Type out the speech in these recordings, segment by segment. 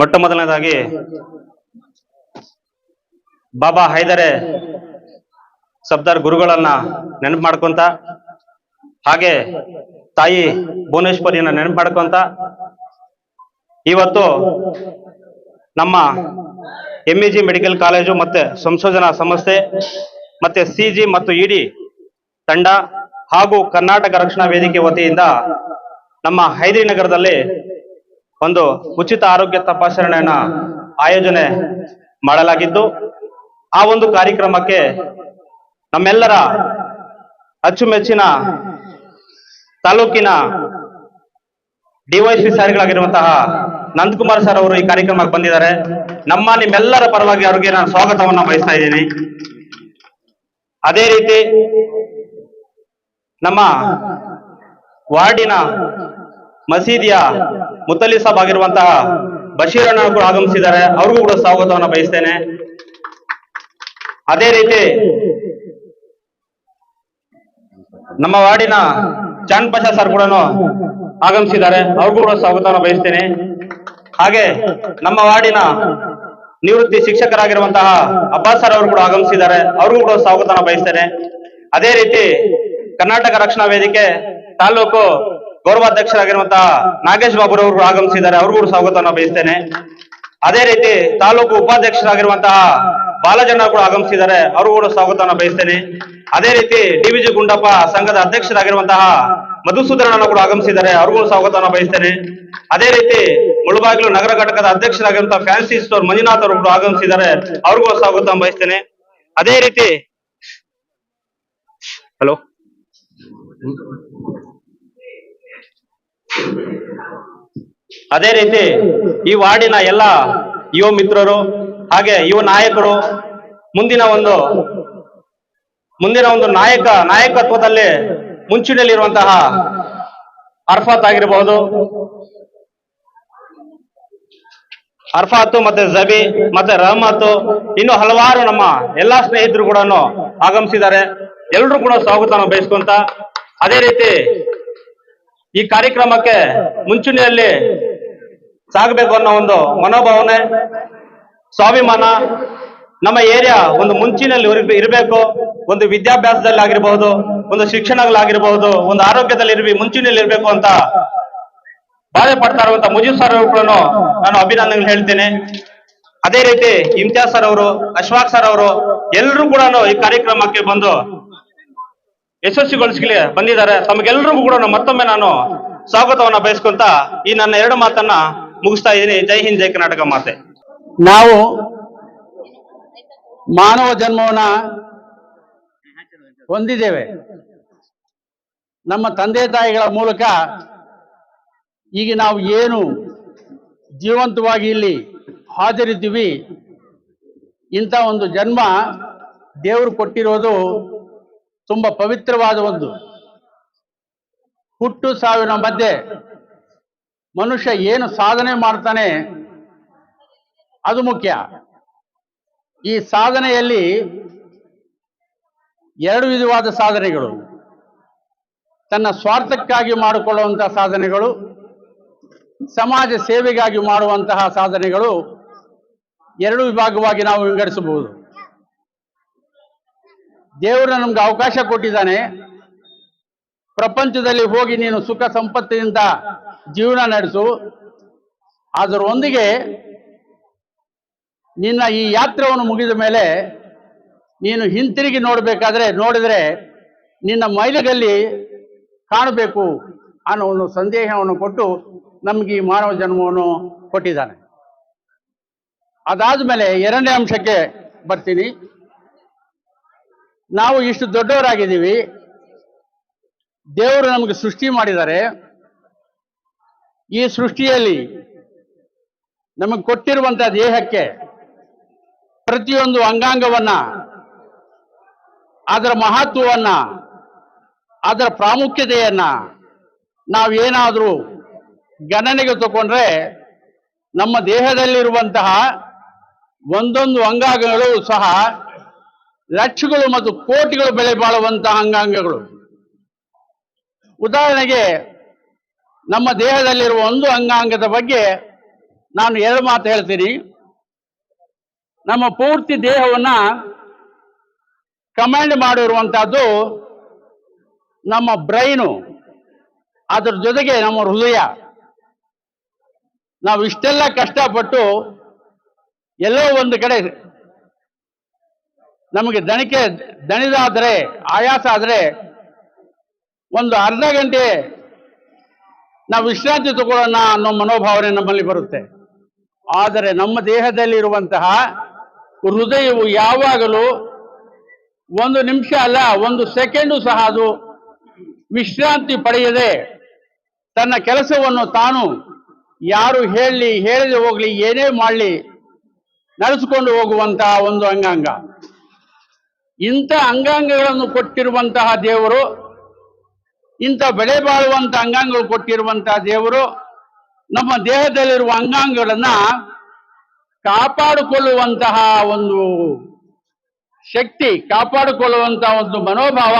ಮೊಟ್ಟ ಮೊದಲನೇದಾಗಿ ಬಾಬಾ ಹೈದರೆ ಸಬ್ದಾರ್ ಗುರುಗಳನ್ನ ನೆನಪು ಮಾಡ್ಕೊಂತ, ಹಾಗೆ ತಾಯಿ ಭುವನೇಶ್ವರಿಯನ್ನ ನೆನಪು ಮಾಡ್ಕೊಂತ, ಇವತ್ತು ನಮ್ಮ ಎಂ ಜಿ ಮೆಡಿಕಲ್ ಕಾಲೇಜು ಮತ್ತೆ ಸಂಶೋಧನಾ ಸಂಸ್ಥೆ ಮತ್ತೆ ಸಿ ಜಿ ಮತ್ತು ಇಡಿ ತಂಡ ಹಾಗೂ ಕರ್ನಾಟಕ ರಕ್ಷಣಾ ವೇದಿಕೆ ವತಿಯಿಂದ ನಮ್ಮ ಹೈದರಿ ನಗರದಲ್ಲಿ ಒಂದು ಉಚಿತ ಆರೋಗ್ಯ ತಪಾಸಣೆಯನ್ನ ಆಯೋಜನೆ ಮಾಡಲಾಗಿದ್ದು, ಆ ಒಂದು ಕಾರ್ಯಕ್ರಮಕ್ಕೆ ನಮ್ಮೆಲ್ಲರ ಅಚ್ಚುಮೆಚ್ಚಿನ ತಾಲೂಕಿನ ಡಿವೈಸಿ ಸಾರಿಗಳಾಗಿರುವಂತಹ ನಂದಕುಮಾರ್ ಸರ್ ಅವರು ಈ ಕಾರ್ಯಕ್ರಮಕ್ಕೆ ಬಂದಿದ್ದಾರೆ. ನಮ್ಮ ನಿಮ್ಮೆಲ್ಲರ ಪರವಾಗಿ ಅವರಿಗೆ ನಾನು ಸ್ವಾಗತವನ್ನ ಬಯಸ್ತಾ ಇದ್ದೀನಿ. ಅದೇ ರೀತಿ ನಮ್ಮ ವಾರ್ಡಿನ ಮಸೀದಿಯ ಮುತ್ತಲಿ ಸಾಬ್ ಆಗಿರುವಂತಹ ಬಶೀರಣ್ಣ ಕೂಡ ಆಗಮಿಸಿದ್ದಾರೆ. ಅವ್ರಿಗೂ ಕೂಡ ಸ್ವಾಗತವನ್ನು ಬಯಸ್ತೇನೆ. ಅದೇ ರೀತಿ ನಮ್ಮ ವಾರ್ಡಿನ ಚಾಂದ್ ಪಾಷಾ ಸರ್ ಕೂಡ ಆಗಮಿಸಿದ್ದಾರೆ. ಅವ್ರಿಗೂ ಕೂಡ ಸ್ವಾಗತವನ್ನು ಬಯಸ್ತೇನೆ. ಹಾಗೆ ನಮ್ಮ ವಾರ್ಡಿನ ನಿವೃತ್ತಿ ಶಿಕ್ಷಕರಾಗಿರುವಂತಹ ಅಬ್ಬಾಸ್ ಸರ್ ಅವರು ಕೂಡ ಆಗಮಿಸಿದ್ದಾರೆ. ಅವ್ರಿಗೂ ಕೂಡ ಸ್ವಾಗತವನ್ನು ಬಯಸ್ತೇನೆ. ಅದೇ ರೀತಿ ಕರ್ನಾಟಕ ರಕ್ಷಣಾ ವೇದಿಕೆ ತಾಲೂಕು ಗೌರವಾಧ್ಯಕ್ಷರಾಗಿರುವಂತಹ ನಾಗೇಶ್ ಬಾಬುರವರು ಆಗಮಿಸಿದ್ದಾರೆ. ಅವ್ರಿಗೂ ಸ್ವಾಗತವನ್ನು ಬಯಸ್ತೇನೆ. ಅದೇ ರೀತಿ ತಾಲೂಕು ಉಪಾಧ್ಯಕ್ಷರಾಗಿರುವಂತಹ ಬಾಲಜನ ಕೂಡ ಆಗಮಿಸಿದ್ದಾರೆ. ಅವ್ರಿಗೂ ಕೂಡ ಸ್ವಾಗತವನ್ನು ಬಯಸ್ತೇನೆ. ಅದೇ ರೀತಿ ಡಿವಿಜಿ ಗುಂಡಪ್ಪ ಸಂಘದ ಅಧ್ಯಕ್ಷರಾಗಿರುವಂತಹ ಮಧುಸೂದನ ಕೂಡ ಆಗಮಿಸಿದ್ದಾರೆ. ಅವ್ರಿಗೂ ಸ್ವಾಗತವನ್ನು ಬಯಸ್ತೇನೆ. ಅದೇ ರೀತಿ ಮುಳುಬಾಗಿಲು ನಗರ ಘಟಕದ ಅಧ್ಯಕ್ಷರಾಗಿರುವಂತಹ ಫ್ಯಾನ್ಸಿ ಸ್ಟೋರ್ ಮಂಜುನಾಥ್ ಅವರು ಕೂಡ ಆಗಮಿಸಿದ್ದಾರೆ. ಅವ್ರಿಗೂ ಸ್ವಾಗತ ಬಯಸ್ತೇನೆ. ಅದೇ ರೀತಿ ಹಲೋ ಅದೇ ರೀತಿ ಈ ವಾರ್ಡಿನ ಎಲ್ಲ ಯುವ ಮಿತ್ರರು ಹಾಗೆ ಯುವ ನಾಯಕರು, ಮುಂದಿನ ಒಂದು ಮುಂದಿನ ಒಂದು ನಾಯಕ, ನಾಯಕತ್ವದಲ್ಲಿ ಮುಂಚೂಣಿಯಲ್ಲಿರುವಂತಹ ಅರ್ಫಾತ್ ಆಗಿರಬಹುದು ಅರ್ಫಾತ್ ಮತ್ತೆ ಜಬಿ ಮತ್ತೆ ರಹಮತ್, ಇನ್ನು ಹಲವಾರು ನಮ್ಮ ಎಲ್ಲಾ ಸ್ನೇಹಿತರು ಕೂಡ ಆಗಮಿಸಿದ್ದಾರೆ. ಎಲ್ಲರೂ ಕೂಡ ಸ್ವಾಗತವನ್ನು ಬಯಸ್ಕೊಂತ, ಅದೇ ರೀತಿ ಈ ಕಾರ್ಯಕ್ರಮಕ್ಕೆ ಮುಂಚೂಣಿಯಲ್ಲಿ ಸಾಗಬೇಕು ಅನ್ನೋ ಒಂದು ಮನೋಭಾವನೆ, ಸ್ವಾಭಿಮಾನ, ನಮ್ಮ ಏರಿಯಾ ಒಂದು ಮುಂಚಿನಲ್ಲಿ ಇರ್ಬೆ- ಇರಬೇಕು, ಒಂದು ವಿದ್ಯಾಭ್ಯಾಸದಲ್ಲಿ ಆಗಿರಬಹುದು ಒಂದು ಶಿಕ್ಷಣಗಳಾಗಿರಬಹುದು, ಒಂದು ಆರೋಗ್ಯದಲ್ಲಿ ಇರ್ಬಿ, ಮುಂಚೂಣಿಯಲ್ಲಿ ಇರಬೇಕು ಅಂತ ಬಾಧೆ ಪಡ್ತಾ ಇರುವಂತ ಮುಜೀಬ್ ಸರ್ ಅವರು ನಾನು ಅಭಿನಂದನೆ ಹೇಳ್ತೇನೆ. ಅದೇ ರೀತಿ ಇಮ್ತಿಯಾಜ್ ಸರ್ ಅವರು, ಅಶ್ವಾಕ್ ಸರ್ ಅವರು ಎಲ್ಲರೂ ಕೂಡ ಈ ಕಾರ್ಯಕ್ರಮಕ್ಕೆ ಬಂದು ಯಶಸ್ವಿಗೊಳಿಸಲಿ ಬಂದಿದ್ದಾರೆ. ತಮಗೆಲ್ಲರಿಗೂ ಕೂಡ ಮತ್ತೊಮ್ಮೆ ನಾನು ಸ್ವಾಗತವನ್ನ ಬಯಸ್ಕೊಂತ ಈ ನನ್ನ ಎರಡು ಮಾತನ್ನ ಮುಗಿಸ್ತಾ ಇದ್ದೀನಿ. ಜೈ ಹಿಂದ್, ಜೈ ಕರ್ನಾಟಕ ಮಾತೆ. ನಾವು ಮಾನವ ಜನ್ಮವನ್ನ ಹೊಂದಿದ್ದೇವೆ. ನಮ್ಮ ತಂದೆ ತಾಯಿಗಳ ಮೂಲಕ ಈಗ ನಾವು ಏನು ಜೀವಂತವಾಗಿ ಇಲ್ಲಿ ಹಾಜರಿದ್ದೀವಿ, ಇಂಥ ಒಂದು ಜನ್ಮ ದೇವರು ಕೊಟ್ಟಿರೋದು ತುಂಬ ಪವಿತ್ರವಾದ ಒಂದು ಹುಟ್ಟು ಸಾವಿನ ಮಧ್ಯೆ ಮನುಷ್ಯ ಏನು ಸಾಧನೆ ಮಾಡ್ತಾನೆ, ಅದು ಮುಖ್ಯ. ಈ ಸಾಧನೆಯಲ್ಲಿ ಎರಡು ವಿಧವಾದ ಸಾಧನೆಗಳು. ತನ್ನ ಸ್ವಾರ್ಥಕ್ಕಾಗಿ ಮಾಡಿಕೊಳ್ಳುವಂತಹ ಸಾಧನೆಗಳು, ಸಮಾಜ ಸೇವೆಗಾಗಿ ಮಾಡುವಂತಹ ಸಾಧನೆಗಳು, ಎರಡು ವಿಭಾಗವಾಗಿ ನಾವು ವಿಂಗಡಿಸಬಹುದು. ದೇವರು ನಮ್ಗೆ ಅವಕಾಶ ಕೊಟ್ಟಿದ್ದಾನೆ. ಪ್ರಪಂಚದಲ್ಲಿ ಹೋಗಿ ನೀನು ಸುಖ ಸಂಪತ್ತಿನಿಂದ ಜೀವನ ನಡೆಸು. ಅದರೊಂದಿಗೆ ನಿನ್ನ ಈ ಯಾತ್ರೆಯನ್ನು ಮುಗಿದ ಮೇಲೆ ನೀನು ಹಿಂತಿರುಗಿ ನೋಡಬೇಕಾದ್ರೆ, ನೋಡಿದರೆ ನಿನ್ನ ಮೈಲಿಗಲ್ಲಿ ಕಾಣಬೇಕು ಅನ್ನೋ ಒಂದು ಸಂದೇಹವನ್ನು ಕೊಟ್ಟು ನಮಗೆ ಈ ಮಾನವ ಜನ್ಮವನ್ನು ಕೊಟ್ಟಿದ್ದಾನೆ. ಅದಾದ ಮೇಲೆ ಎರಡನೇ ಅಂಶಕ್ಕೆ ಬರ್ತೀನಿ. ನಾವು ಇಷ್ಟು ದೊಡ್ಡವರಾಗಿದ್ದೀವಿ. ದೇವರು ನಮಗೆ ಸೃಷ್ಟಿ ಮಾಡಿದ್ದಾರೆ. ಈ ಸೃಷ್ಟಿಯಲ್ಲಿ ನಮಗೆ ಕೊಟ್ಟಿರುವಂತಹ ದೇಹಕ್ಕೆ ಪ್ರತಿಯೊಂದು ಅಂಗಾಂಗವನ್ನ, ಅದರ ಮಹತ್ವವನ್ನ, ಅದರ ಪ್ರಾಮುಖ್ಯತೆಯನ್ನ ನಾವೇನಾದರೂ ಗಣನೆಗೆ ತಗೊಂಡ್ರೆ ನಮ್ಮ ದೇಹದಲ್ಲಿರುವಂತಹ ಒಂದೊಂದು ಅಂಗಾಂಗಗಳು ಸಹ ಲಕ್ಷಗಳು ಮತ್ತು ಕೋಟಿಗಳು ಬೆಲೆ ಬಾಳುವಂತಹ ಅಂಗಾಂಗಗಳು. ಉದಾಹರಣೆಗೆ, ನಮ್ಮ ದೇಹದಲ್ಲಿರುವ ಒಂದು ಅಂಗಾಂಗದ ಬಗ್ಗೆ ನಾನು ಎರಡು ಮಾತು ಹೇಳ್ತೀನಿ. ನಮ್ಮ ಪೂರ್ತಿ ದೇಹವನ್ನ ಕಮಾಂಡ್ ಮಾಡಿರುವಂತಹದ್ದು ನಮ್ಮ ಬ್ರೈನು, ಅದರ ಜೊತೆಗೆ ನಮ್ಮ ಹೃದಯ. ನಾವು ಇಷ್ಟೆಲ್ಲ ಕಷ್ಟಪಟ್ಟು ಎಲ್ಲೋ ಒಂದು ಕಡೆ ನಮಗೆ ದಣಿಕೆ, ದಣಿದಾದರೆ, ಆಯಾಸ ಆದರೆ ಒಂದು ಅರ್ಧ ಗಂಟೆ ನಾವು ವಿಶ್ರಾಂತಿ ತಗೊಳ್ಳೋಣ ಅನ್ನೋ ಮನೋಭಾವನೆ ನಮ್ಮಲ್ಲಿ ಬರುತ್ತೆ. ಆದರೆ ನಮ್ಮ ದೇಹದಲ್ಲಿರುವಂತಹ ಹೃದಯವು ಯಾವಾಗಲೂ ಒಂದು ನಿಮಿಷ ಅಲ್ಲ, ಒಂದು ಸೆಕೆಂಡು ಸಹ ಅದು ವಿಶ್ರಾಂತಿ ಪಡೆಯದೆ ತನ್ನ ಕೆಲಸವನ್ನು ತಾನು ಯಾರು ಹೇಳಲಿ ಹೇಳದೆ ಹೋಗಲಿ, ಏನೇ ಮಾಡಲಿ, ನಡೆಸಿಕೊಂಡು ಹೋಗುವಂತಹ ಒಂದು ಅಂಗಾಂಗ. ಇಂಥ ಅಂಗಾಂಗಗಳನ್ನು ಕೊಟ್ಟಿರುವಂತಹ ದೇವರು, ಇಂಥ ಬೆಳೆ ಬಾಳುವಂತ ಅಂಗಾಂಗಗಳು ಕೊಟ್ಟಿರುವಂತಹ ದೇವರು, ನಮ್ಮ ದೇಹದಲ್ಲಿರುವ ಅಂಗಾಂಗಗಳನ್ನ ಕಾಪಾಡಿಕೊಳ್ಳುವಂತಹ ಒಂದು ಶಕ್ತಿ ಕಾಪಾಡಿಕೊಳ್ಳುವಂತಹ ಒಂದು ಮನೋಭಾವ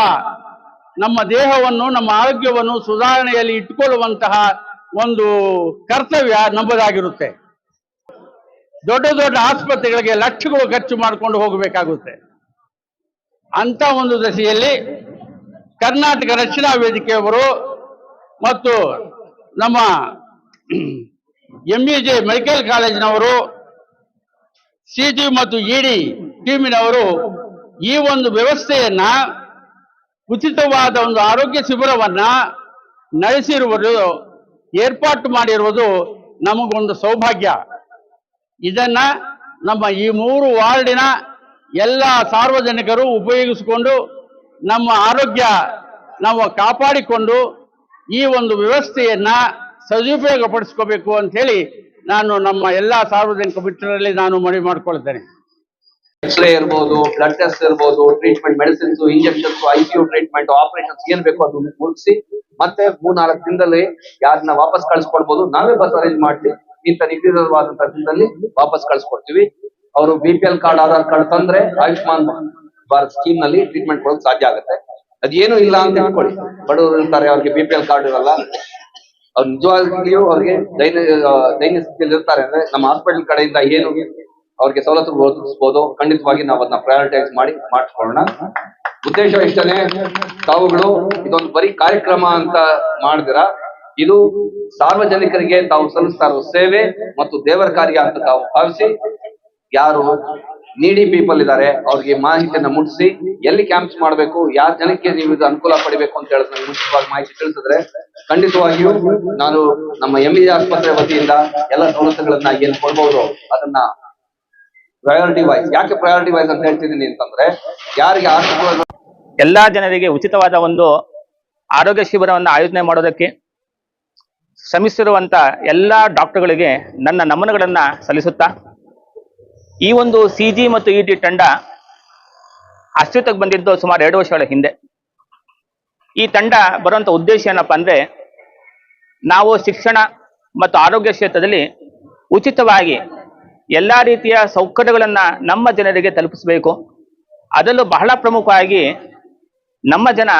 ನಮ್ಮ ದೇಹವನ್ನು, ನಮ್ಮ ಆರೋಗ್ಯವನ್ನು ಸುಧಾರಣೆಯಲ್ಲಿ ಇಟ್ಟುಕೊಳ್ಳುವಂತಹ ಒಂದು ಕರ್ತವ್ಯ ನಮ್ಮದಾಗಿರುತ್ತೆ ದೊಡ್ಡ ದೊಡ್ಡ ಆಸ್ಪತ್ರೆಗಳಿಗೆ ಲಕ್ಷಗಳು ಖರ್ಚು ಮಾಡಿಕೊಂಡು ಹೋಗಬೇಕಾಗುತ್ತೆ. ಅಂತ ಒಂದು ದಶೆಯಲ್ಲಿ ಕರ್ನಾಟಕ ರಕ್ಷಣಾ ವೇದಿಕೆಯವರು ಮತ್ತು ನಮ್ಮ ಎಂ ಇ ಜೆ ಮೆಡಿಕಲ್ ಕಾಲೇಜಿನವರು ಸಿ ಟಿ ಮತ್ತು ಇಡಿ ಟೀಮಿನವರು ಈ ಒಂದು ವ್ಯವಸ್ಥೆಯನ್ನ ಉಚಿತವಾದ ಒಂದು ಆರೋಗ್ಯ ಶಿಬಿರವನ್ನ ನಡೆಸಿರುವುದು, ಏರ್ಪಾಟು ಮಾಡಿರುವುದು ನಮಗೊಂದು ಸೌಭಾಗ್ಯ. ಇದನ್ನ ನಮ್ಮ ಈ ಮೂರು ವಾರ್ಡಿನ ಎಲ್ಲ ಸಾರ್ವಜನಿಕರು ಉಪಯೋಗಿಸಿಕೊಂಡು ನಮ್ಮ ಆರೋಗ್ಯ ನಾವು ಕಾಪಾಡಿಕೊಂಡು ಈ ಒಂದು ವ್ಯವಸ್ಥೆಯನ್ನ ಸದುಪಯೋಗಪಡಿಸ್ಕೋಬೇಕು ಅಂತ ಹೇಳಿ ನಾನು ನಮ್ಮ ಎಲ್ಲ ಸಾರ್ವಜನಿಕ ಮಿತ್ರರಲ್ಲಿ ನಾನು ಮನವಿ ಮಾಡಿಕೊಳ್ತೇನೆ. ಎಕ್ಸ್ರೇ ಇರ್ಬೋದು ಬ್ಲಡ್ ಟೆಸ್ಟ್ ಇರ್ಬೋದು treatment medicines injections ICU treatment operations ಏನ್ ಬೇಕು ಅದು ಮುಗಿಸಿ ಮತ್ತೆ ಮೂರ್ನಾಲ್ಕು ದಿನದಲ್ಲಿ ಯಾರನ್ನ ವಾಪಸ್ ಕಳ್ಸ್ಕೊಡ್ಬೋದು. ನಾವೇ ಬಸ್ ಅರೇಂಜ್ ಮಾಡಿ ಇಂಥ ನಿಗದಿತವಾದಂತಹ ದಿನದಲ್ಲಿ ವಾಪಸ್ ಕಳ್ಸ್ಕೊಡ್ತೀವಿ. ಅವರು B P L card Aadhaar card ತಂದ್ರೆ ಆಯುಷ್ಮಾನ್ ಭಾರತ್ ಸ್ಕೀಮ್ನಲ್ಲಿ ಟ್ರೀಟ್ಮೆಂಟ್ ಕೊಡೋಕೆ ಸಾಧ್ಯ ಆಗುತ್ತೆ. ಅದೇನು ಇಲ್ಲ ಅಂತ ಇಟ್ಕೊಳ್ಳಿ ಬಡವರು ಇರ್ತಾರೆ, ಅವ್ರಿಗೆ ಬಿ ಪಿ ಎಲ್ ಕಾರ್ಡ್ ಇರಲ್ಲ. ಅವ್ರು ನಿಜವಾಗ್ಲೂ ಅವ್ರಿಗೆ ದೈನ ದೈನ ಸ್ಥಿತಿಯಲ್ಲಿ ಇರ್ತಾರೆ ಅಂದ್ರೆ ನಮ್ಮ ಹಾಸ್ಪಿಟಲ್ ಕಡೆಯಿಂದ ಏನು ಅವ್ರಿಗೆ ಸವಲತ್ತು ಒದಗಿಸ್ಬೋದು, ಖಂಡಿತವಾಗಿ ನಾವು ಅದನ್ನ ಪ್ರಯಾರಿಟೈಸ್ ಮಾಡಿ ಮಾಡಿಸ್ಕೊಳ್ಳೋಣ ಉದ್ದೇಶ ಇಷ್ಟನೇ, ತಾವುಗಳು ಇದೊಂದು ಬರೀ ಕಾರ್ಯಕ್ರಮ ಅಂತ ಮಾಡಿದಿರ. ಇದು ಸಾರ್ವಜನಿಕರಿಗೆ ತಾವು ಸಲ್ಲಿಸ್ತಾ ಸೇವೆ ಮತ್ತು ದೇವರ ಕಾರ್ಯ ಅಂತ ತಾವು ಭಾವಿಸಿ ಯಾರು? ನೀಡಿ ಪೀಪಲ್ ಇದ್ದಾರೆ. ಅವ್ರಿಗೆ ಮಾಹಿತಿಯನ್ನ ಮುಟ್ಟಿಸಿ ಎಲ್ಲಿ ಕ್ಯಾಂಪ್ಸ್ ಮಾಡಬೇಕು, ಯಾರ ಜನಕ್ಕೆ ನೀವು ಇದು ಅನುಕೂಲ ಪಡಿಬೇಕು ಅಂತ ಹೇಳಿದ್ರೆ ಮುಂಚಿತವಾಗಿ ಮಾಹಿತಿ ತಿಳಿಸಿದ್ರೆ, ಖಂಡಿತವಾಗಿಯೂ ನಾನು ನಮ್ಮ ಎಂ ಆಸ್ಪತ್ರೆ ವತಿಯಿಂದ ಎಲ್ಲ ಸವಲತ್ತುಗಳನ್ನ ಏನ್ ಕೊಡ್ಬೋದು ಅದನ್ನ ಪ್ರಯಾರಿಟಿ ವೈಸ್ ಯಾಕೆ ಪ್ರಯಾರಿಟಿ ವೈಸ್ ಅಂತ ಹೇಳ್ತಿದ್ದೀನಿ ಅಂತಂದ್ರೆ, ಯಾರಿಗೆ ಆರ್ಥಿಕವಾಗಿ ಎಲ್ಲಾ ಜನರಿಗೆ ಉಚಿತವಾದ ಒಂದು ಆರೋಗ್ಯ ಶಿಬಿರವನ್ನು ಆಯೋಜನೆ ಮಾಡೋದಕ್ಕೆ ಶ್ರಮಿಸಿರುವಂತ ಎಲ್ಲಾ ಡಾಕ್ಟರ್ಗಳಿಗೆ ನನ್ನ ನಮನಗಳನ್ನ ಸಲ್ಲಿಸುತ್ತಾ ಈ ಒಂದು ಸಿ ಜಿ ಮತ್ತು ಇ ಟಿ ತಂಡ ಅಸ್ತಿತ್ವಕ್ಕೆ ಬಂದಿದ್ದು ಸುಮಾರು ಎರಡು ವರ್ಷಗಳ ಹಿಂದೆ. ಈ ತಂಡ ಬರುವಂತ ಉದ್ದೇಶ ಏನಪ್ಪಾ ಅಂದ್ರೆ ನಾವು ಶಿಕ್ಷಣ ಮತ್ತು ಆರೋಗ್ಯ ಕ್ಷೇತ್ರದಲ್ಲಿ ಉಚಿತವಾಗಿ ಎಲ್ಲಾ ರೀತಿಯ ಸೌಕರ್ಯಗಳನ್ನ ನಮ್ಮ ಜನರಿಗೆ ತಲುಪಿಸಬೇಕು. ಅದರಲ್ಲೂ ಬಹಳ ಪ್ರಮುಖವಾಗಿ ನಮ್ಮ ಜನ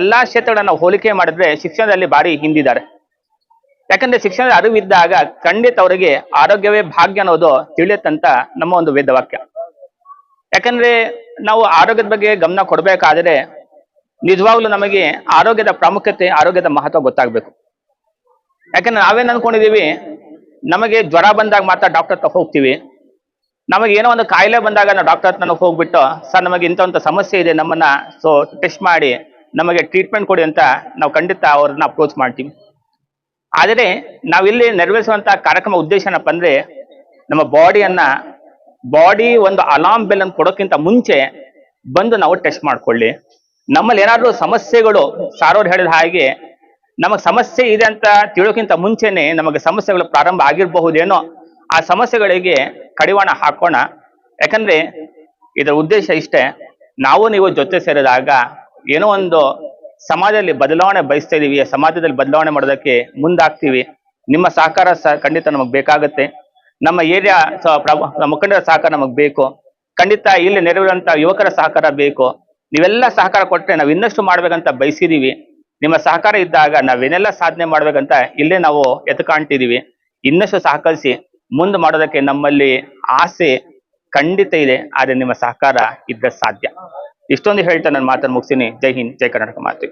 ಎಲ್ಲಾ ಕ್ಷೇತ್ರಗಳನ್ನ ಹೋಲಿಕೆ ಮಾಡಿದ್ರೆ ಶಿಕ್ಷಣದಲ್ಲಿ ಭಾರಿ ಹಿಂದಿದ್ದಾರೆ. ಯಾಕಂದ್ರೆ ಶಿಕ್ಷಣದ ಅರಿವಿದ್ದಾಗ ಖಂಡಿತ ಅವರಿಗೆ ಆರೋಗ್ಯವೇ ಭಾಗ್ಯ ಅನ್ನೋದು ತಿಳಿಯುತ್ತಂತ ನಮ್ಮ ಒಂದು ವೇದವಾಕ್ಯ ಯಾಕಂದ್ರೆ ನಾವು ಆರೋಗ್ಯದ ಬಗ್ಗೆ ಗಮನ ಕೊಡಬೇಕಾದ್ರೆ ನಿಜವಾಗ್ಲೂ ನಮಗೆ ಆರೋಗ್ಯದ ಪ್ರಾಮುಖ್ಯತೆ, ಆರೋಗ್ಯದ ಮಹತ್ವ ಗೊತ್ತಾಗ್ಬೇಕು. ಯಾಕಂದ್ರೆ ನಾವೇನ್ ಅನ್ಕೊಂಡಿದೀವಿ, ನಮಗೆ ಜ್ವರ ಬಂದಾಗ ಮಾತ್ರ ಡಾಕ್ಟರ್ ಹತ್ರ ಹೋಗ್ತೀವಿ. ನಮಗೆ ಏನೋ ಒಂದು ಕಾಯಿಲೆ ಬಂದಾಗ ನಾವು ಡಾಕ್ಟರ್ ಹತ್ರ ಹೋಗ್ಬಿಟ್ಟು, ಸರ್, ನಮಗೆ ಇಂಥ ಸಮಸ್ಯೆ ಇದೆ, ನಮ್ಮನ್ನ ಸೊ ಟೆಸ್ಟ್ ಮಾಡಿ, ನಮಗೆ ಟ್ರೀಟ್ಮೆಂಟ್ ಕೊಡಿ ಅಂತ ನಾವು ಖಂಡಿತ ಅವ್ರನ್ನ ಅಪ್ರೋಚ್ ಮಾಡ್ತೀವಿ. ಆದರೆ ನಾವಿಲ್ಲಿ ನೆರವೇರಿಸುವಂತಹ ಕಾರ್ಯಕ್ರಮ ಉದ್ದೇಶ ಏನಪ್ಪ ಅಂದ್ರೆ ನಮ್ಮ ಬಾಡಿಯನ್ನ, ಬಾಡಿ ಒಂದು ಅಲಾರ್ಮ್ ಬೆಲ್ ಅನ್ನು ಕೊಡೋಕ್ಕಿಂತ ಮುಂಚೆ ಬಂದು ನಾವು ಟೆಸ್ಟ್ ಮಾಡ್ಕೊಳ್ಳಿ. ನಮ್ಮಲ್ಲಿ ಏನಾದರೂ ಸಮಸ್ಯೆಗಳು, ಸಾರೋರು ಹೇಳಿದ ಹಾಗೆ ನಮಗೆ ಸಮಸ್ಯೆ ಇದೆ ಅಂತ ತಿಳೋಕ್ಕಿಂತ ಮುಂಚೆನೆ ನಮಗೆ ಸಮಸ್ಯೆಗಳು ಪ್ರಾರಂಭ ಆಗಿರಬಹುದೇನೋ ಆ ಸಮಸ್ಯೆಗಳಿಗೆ ಕಡಿವಾಣ ಹಾಕೋಣ. ಯಾಕಂದ್ರೆ ಇದರ ಉದ್ದೇಶ ಇಷ್ಟೇ, ನಾವು ನೀವು ಜೊತೆ ಸೇರಿದಾಗ ಏನೋ ಒಂದು ಸಮಾಜದಲ್ಲಿ ಬದಲಾವಣೆ ಬಯಸ್ತಾ ಇದೀವಿ, ಸಮಾಜದಲ್ಲಿ ಬದಲಾವಣೆ ಮಾಡೋದಕ್ಕೆ ಮುಂದಾಗ್ತೀವಿ. ನಿಮ್ಮ ಸಹಕಾರ ಸಹ ಖಂಡಿತ ನಮಗೆ ಬೇಕಾಗುತ್ತೆ. ನಮ್ಮ ಏರಿಯಾ ಮುಖಂಡರ ಸಹಕಾರ ನಮಗೆ ಬೇಕು. ಖಂಡಿತ ಇಲ್ಲಿ ನೆರವಿರುವಂತ ಯುವಕರ ಸಹಕಾರ ಬೇಕು. ನೀವೆಲ್ಲ ಸಹಕಾರ ಕೊಟ್ರೆ ನಾವು ಇನ್ನಷ್ಟು ಮಾಡ್ಬೇಕಂತ ಬಯಸಿದೀವಿ. ನಿಮ್ಮ ಸಹಕಾರ ಇದ್ದಾಗ ನಾವೇನೆಲ್ಲ ಸಾಧನೆ ಮಾಡ್ಬೇಕಂತ ಇಲ್ಲೇ ನಾವು ಎತ್ತು ಕಾಣ್ತಿದೀವಿ. ಇನ್ನಷ್ಟು ಸಹಕರಿಸಿ ಮುಂದೆ ಮಾಡೋದಕ್ಕೆ ನಮ್ಮಲ್ಲಿ ಆಸೆ ಖಂಡಿತ ಇದೆ, ಆದ್ರೆ ನಿಮ್ಮ ಸಹಕಾರ ಇದ್ದ ಸಾಧ್ಯ. ಇಷ್ಟೊಂದು ಹೇಳ್ತಾ ನನ್ನ ಮಾತನ್ನು ಮುಗಿಸ್ತೀನಿ. ಜೈ ಹಿಂದ್ ಜೈ ಕರ್ನಾಟಕ ಮಾತು.